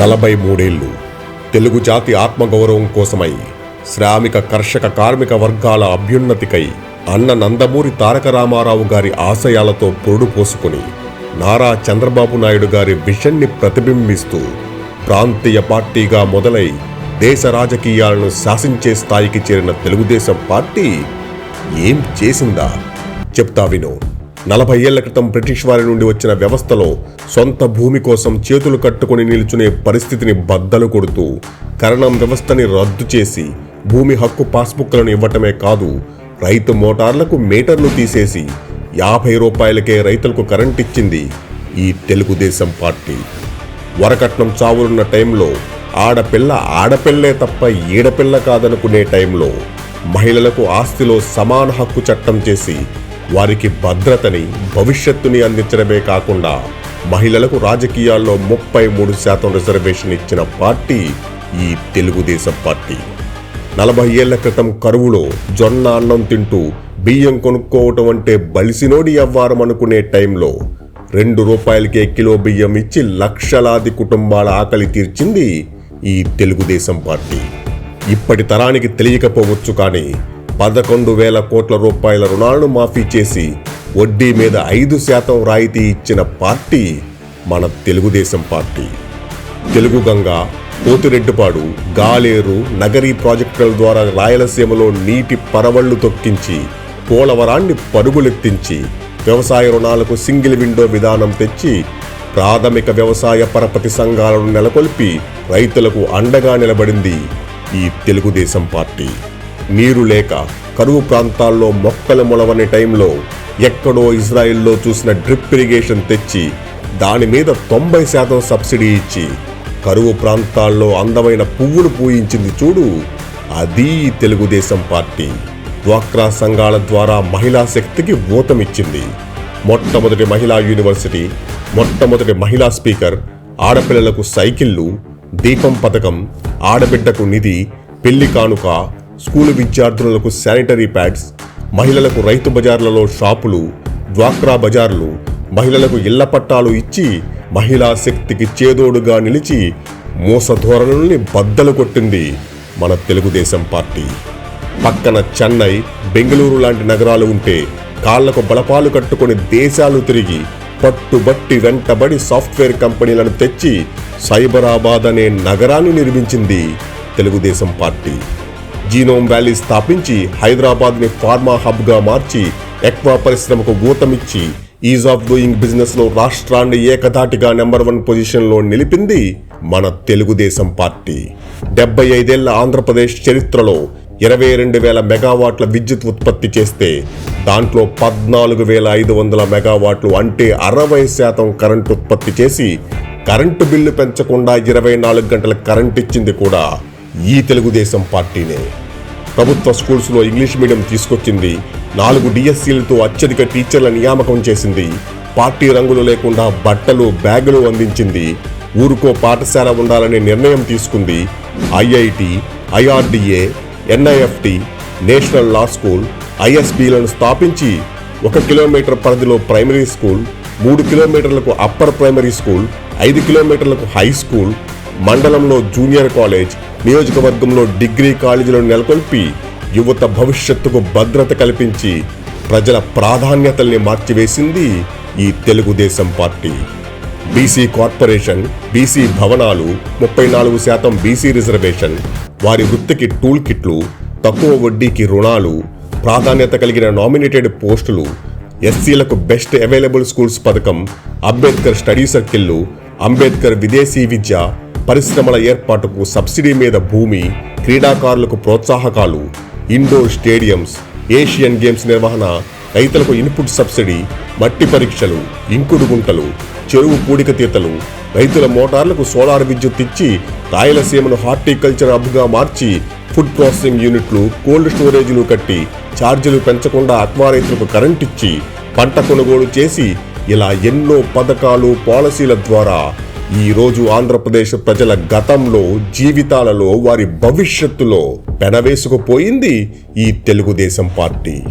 నలభై మూడేళ్ళు తెలుగు జాతి ఆత్మగౌరవం కోసమై శ్రామిక కర్షక కార్మిక వర్గాల అభ్యున్నతికై అన్న నందమూరి తారక రామారావు గారి ఆశయాలతో పొరుడు పోసుకుని నారా చంద్రబాబు నాయుడు గారి విషన్ని ప్రతిబింబిస్తూ ప్రాంతీయ పార్టీగా మొదలై దేశ రాజకీయాలను శాసించే స్థాయికి చేరిన తెలుగుదేశం పార్టీ ఏం చేసిందా? చెప్తా వినో. నలభై ఏళ్ళ క్రితం బ్రిటిష్ వారి నుండి వచ్చిన వ్యవస్థలో సొంత భూమి కోసం చేతులు కట్టుకుని నిల్చునే పరిస్థితిని బద్దలు కొడుతూ కరణం వ్యవస్థని రద్దు చేసి భూమి హక్కు పాస్బుక్లను ఇవ్వటమే కాదు రైతు మోటార్లకు మీటర్లు తీసేసి యాభై రూపాయలకే రైతులకు కరెంట్ ఇచ్చింది ఈ తెలుగుదేశం పార్టీ. వరకట్నం చావులున్న టైంలో ఆడపిల్ల ఆడపిల్లే తప్ప ఈడపిల్ల కాదనుకునే టైంలో మహిళలకు ఆస్తిలో సమాన హక్కు చట్టం చేసి వారికి భద్రతని భవిష్యత్తుని అందించడమే కాకుండా మహిళలకు రాజకీయాల్లో ముప్పై మూడు శాతం రిజర్వేషన్ ఇచ్చిన పార్టీ ఈ తెలుగుదేశం పార్టీ. నలభై ఏళ్ళ క్రితం కరువులో జొన్న అన్నం తింటూ బియ్యం కొనుక్కోవటం అంటే బలిసినోడి అవ్వారం అనుకునే టైంలో రెండు రూపాయలకే కిలో బియ్యం ఇచ్చి లక్షలాది కుటుంబాల ఆకలి తీర్చింది ఈ తెలుగుదేశం పార్టీ. ఇప్పటి తరానికి తెలియకపోవచ్చు కానీ పదకొండు వేల కోట్ల రూపాయల రుణాలను మాఫీ చేసి వడ్డీ మీద ఐదు శాతం రాయితీ ఇచ్చిన పార్టీ మన తెలుగుదేశం పార్టీ. తెలుగు గంగ పోతిరెడ్డిపాడు గాలేరు నగరీ ప్రాజెక్టుల ద్వారా రాయలసీమలో నీటి పరవళ్ళు తొక్కించి పోలవరాన్ని పరుగులెత్తించి వ్యవసాయ రుణాలకు సింగిల్ విండో విధానం తెచ్చి ప్రాథమిక వ్యవసాయ పరపతి సంఘాలను నెలకొల్పి రైతులకు అండగా నిలబడింది ఈ తెలుగుదేశం పార్టీ. నీరు లేక కరువు ప్రాంతాల్లో మొక్కలు మొలవని టైంలో ఎక్కడో ఇజ్రాయిల్లో చూసిన డ్రిప్ ఇరిగేషన్ తెచ్చి దాని మీద తొంభై శాతం సబ్సిడీ ఇచ్చి కరువు ప్రాంతాల్లో అందమైన పువ్వులు పూయించింది చూడు. అది తెలుగుదేశం పార్టీ. డ్వాక్రా సంఘాల ద్వారా మహిళా శక్తికి ఊతమిచ్చింది. మొట్టమొదటి మహిళా యూనివర్సిటీ మొట్టమొదటి మహిళా స్పీకర్ ఆడపిల్లలకు సైకిళ్ళు దీపం పథకం ఆడబిడ్డకు నిధి పెళ్ళి కానుక స్కూలు విద్యార్థులకు శానిటరీ ప్యాడ్స్ మహిళలకు రైతు బజార్లలో షాపులు డ్వాక్రా బజార్లు మహిళలకు ఇళ్ళ పట్టాలు ఇచ్చి మహిళా శక్తికి చేదోడుగా నిలిచి మోస ధోరణుల్ని బద్దలు కొట్టింది మన తెలుగుదేశం పార్టీ. పక్కన చెన్నై బెంగళూరు లాంటి నగరాలు ఉంటే కాళ్ళకు బలపాలు కట్టుకొని దేశాలు తిరిగి పట్టుబట్టి వెంటబడి సాఫ్ట్వేర్ కంపెనీలను తెచ్చి సైబరాబాద్ అనే నగరాన్ని నిర్మించింది తెలుగుదేశం పార్టీ. జీనోమ్ వ్యాలీ స్థాపించి హైదరాబాద్ని ఫార్మా హబ్గా మార్చి ఎక్వా పరిశ్రమకు గూతమిచ్చి ఈజ్ ఆఫ్ డూయింగ్ బిజినెస్లో రాష్ట్రాన్ని ఏకధాటిగా నెంబర్ వన్ పొజిషన్లో నిలిపింది మన తెలుగుదేశం పార్టీ. డెబ్బై ఐదేళ్ళ ఆంధ్రప్రదేశ్ చరిత్రలో ఇరవై రెండు వేల మెగావాట్ల విద్యుత్ ఉత్పత్తి చేస్తే దాంట్లో పద్నాలుగు వేల ఐదు వందల మెగావాట్లు అంటే అరవై శాతం కరెంటు ఉత్పత్తి చేసి కరెంటు బిల్లు పెంచకుండా ఇరవై నాలుగు గంటల కరెంట్ ఇచ్చింది కూడా ఈ తెలుగుదేశం పార్టీనే. ప్రభుత్వ స్కూల్స్లో ఇంగ్లీష్ మీడియం తీసుకొచ్చింది. నాలుగు డిఎస్సీలతో అత్యధిక టీచర్ల నియామకం చేసింది. పార్టీ రంగులు లేకుండా బట్టలు బ్యాగులు అందించింది. ఊరుకో పాఠశాల ఉండాలనే నిర్ణయం తీసుకుంది. IIT IRDA NIFT national law school ఐఎస్బీలను స్థాపించి ఒక కిలోమీటర్ పరిధిలో ప్రైమరీ స్కూల్ మూడు కిలోమీటర్లకు అప్పర్ ప్రైమరీ స్కూల్ ఐదు కిలోమీటర్లకు హై స్కూల్ మండలంలో జూనియర్ కాలేజ్ నియోజకవర్గంలో డిగ్రీ కాలేజీలను నెలకొల్పి యువత భవిష్యత్తుకు భద్రత కల్పించి ప్రజల ప్రాధాన్యతల్ని మార్చివేసింది ఈ Telugu Desam party. BC corporation BC భవనాలు ముప్పై నాలుగు శాతం బీసీ రిజర్వేషన్ వారి వృత్తికి టూల్ కిట్లు తక్కువ వడ్డీకి రుణాలు ప్రాధాన్యత కలిగిన నామినేటెడ్ పోస్టులు ఎస్సీలకు బెస్ట్ అవైలబుల్ స్కూల్స్ పథకం అంబేద్కర్ స్టడీ సర్కిళ్ళు అంబేద్కర్ విదేశీ విద్య పరిశ్రమల ఏర్పాటుకు సబ్సిడీ మీద భూమి క్రీడాకారులకు ప్రోత్సాహకాలు ఇండోర్ స్టేడియంస్ ఏషియన్ గేమ్స్ నిర్వహణ రైతులకు ఇన్పుట్ సబ్సిడీ మట్టి పరీక్షలు ఇంకుడు గుంటలు చెరువు పూడిక తీతలు రైతుల మోటార్లకు సోలార్ విద్యుత్ ఇచ్చి రాయలసీమను హార్టికల్చర్ హబ్గా మార్చి ఫుడ్ ప్రాసెసింగ్ యూనిట్లు కోల్డ్ స్టోరేజీలు కట్టి ఛార్జీలు పెంచకుండా అక్వా రైతులకు కరెంట్ ఇచ్చి పంట కొనుగోలు చేసి ఇలా ఎన్నో పథకాలు పాలసీల ద్వారా ఈ రోజు ఆంధ్రప్రదేశ్ ప్రజల గతంలో జీవితాలలో వారి భవిష్యత్తులో పెనవేసుకుపోయింది ఈ తెలుగుదేశం పార్టీ.